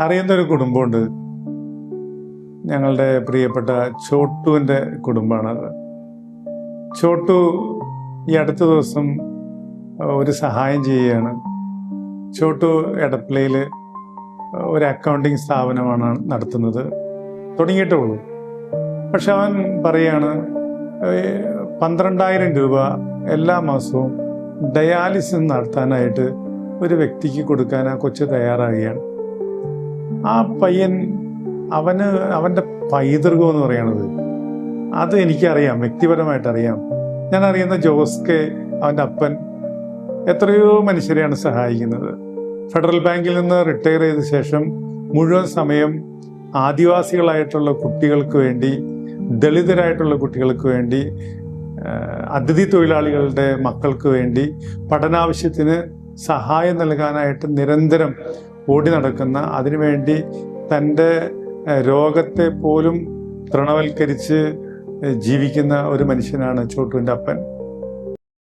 അറിയുന്ന ഒരു കുടുംബമുണ്ട്. ഞങ്ങളുടെ പ്രിയപ്പെട്ട ചോട്ടുവിന്റെ കുടുംബമാണത്. ചോട്ടു ഈ അടുത്ത ദിവസം ഒരു സഹായം ചെയ്യുകയാണ്. ചോട്ടു എടപ്പളയിൽ ഒരു അക്കൗണ്ടിങ് സ്ഥാപനമാണ് നടത്തുന്നത്. തുടങ്ങിയിട്ടേ ഉള്ളൂ. പക്ഷെ അവൻ പറയാണ് പന്ത്രണ്ടായിരം രൂപ എല്ലാ മാസവും ഡയാലിസിസ് നടത്താനായിട്ട് ഒരു വ്യക്തിക്ക് കൊടുക്കാൻ ആ കൊച്ചു തയ്യാറാകുകയാണ് ആ പയ്യൻ അവന് അവന്റെ പൈതൃകം എന്ന് പറയണത്. അത് എനിക്കറിയാം വ്യക്തിപരമായിട്ട് അറിയാം. ഞാൻ അറിയുന്ന ജോസ് കെ അവന്റെ അപ്പൻ എത്രയോ മനുഷ്യരെയാണ് സഹായിക്കുന്നത്. ഫെഡറൽ ബാങ്കിൽ നിന്ന് റിട്ടയർ ചെയ്ത ശേഷം മുഴുവൻ സമയം ആദിവാസികളായിട്ടുള്ള കുട്ടികൾക്ക് വേണ്ടി ദളിതരായിട്ടുള്ള കുട്ടികൾക്ക് വേണ്ടി അതിഥി തൊഴിലാളികളുടെ മക്കൾക്ക് വേണ്ടി പഠനാവശ്യത്തിന് സഹായം നൽകാനായിട്ട് നിരന്തരം ഓടി നടക്കുന്ന അതിനുവേണ്ടി തന്റെ രോഗത്തെ പോലും തൃണവൽക്കരിച്ച് ജീവിക്കുന്ന ഒരു മനുഷ്യനാണ് ചോട്ടുവിന്റെ അപ്പൻ.